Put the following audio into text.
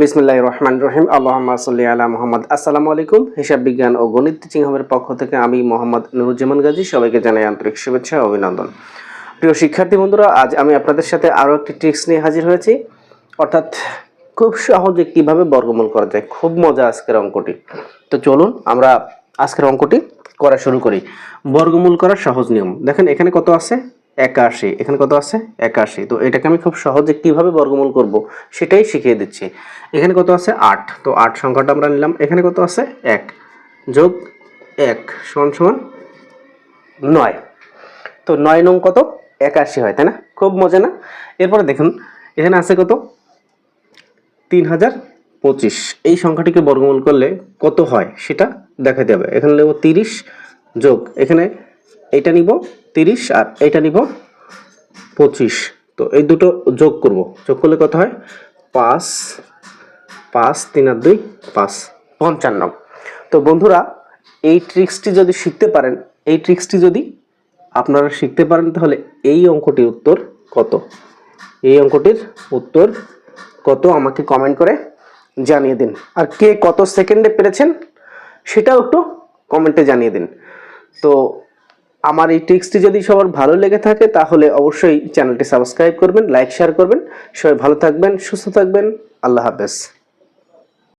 বিসমিল্লাহ রহমান রহিম। আল্লাহ সাল্লি আলা মোহাম্মদ। আসসালামু আলাইকুম। হিসাব বিজ্ঞান ও গণিত টিচিং হোমের পক্ষ থেকে আমি মোহাম্মদ নুরুজ্জামান গাজী সবাইকে জানাই আন্তরিক শুভেচ্ছা অভিনন্দন। প্রিয় শিক্ষার্থী বন্ধুরা, আজ আমি আপনাদের সাথে আরও একটি ট্রিক্স নিয়ে হাজির হয়েছি। অর্থাৎ খুব সহজে কীভাবে বর্গমূল করা যায়। খুব মজা আজকের অঙ্কটি। তো চলুন আমরা আজকের অঙ্কটি করা শুরু করি। বর্গমূল করার সহজ নিয়ম। দেখেন এখানে কত আছে? একাশি। এখানে কত আছে? একাশি। তো এটাকে আমি খুব সহজে কীভাবে বর্গমূল করব সেটাই শিখিয়ে দিচ্ছি। এখানে কত আছে? আট। তো আট সংখ্যাটা আমরা নিলাম। এখানে কত আছে? এক। যোগ এক সমান সমান নয়। তো নয় নং কত? একাশি হয়, তাই না? খুব মজা না? এরপরে দেখুন, এখানে আছে কত? তিন হাজার পঁচিশ। এই সংখ্যাটিকে বর্গমূল করলে কত হয় সেটা দেখাতে হবে। এখানে নেব তিরিশ যোগ। এখানে এইটা নিব তিরিশ আর এইটা নিব পঁচিশ। তো এই দুটো যোগ করব। যোগ করলে কত হয়? পাঁচ পাঁচ, তিন আর দুই, পাঁচ, পঞ্চান্ন। তো বন্ধুরা, এই ট্রিক্সটি যদি শিখতে পারেন, এই ট্রিক্সটি যদি আপনারা শিখতে পারেন, তাহলে এই অঙ্কটির উত্তর কত? এই অঙ্কটির উত্তর কত? আমাকে কমেন্ট করে জানিয়ে দিন। আর কে কত সেকেন্ডে পেরেছেন, সেটাও একটু কমেন্টে জানিয়ে দিন। তো আমার এই টিক্সটি যদি সবার ভালো লেগে থাকে, তাহলে অবশ্যই চ্যানেলটি সাবস্ক্রাইব করবেন, লাইক, শেয়ার করবেন। সবাই ভালো থাকবেন, সুস্থ থাকবেন, আল্লাহ হাফেজ।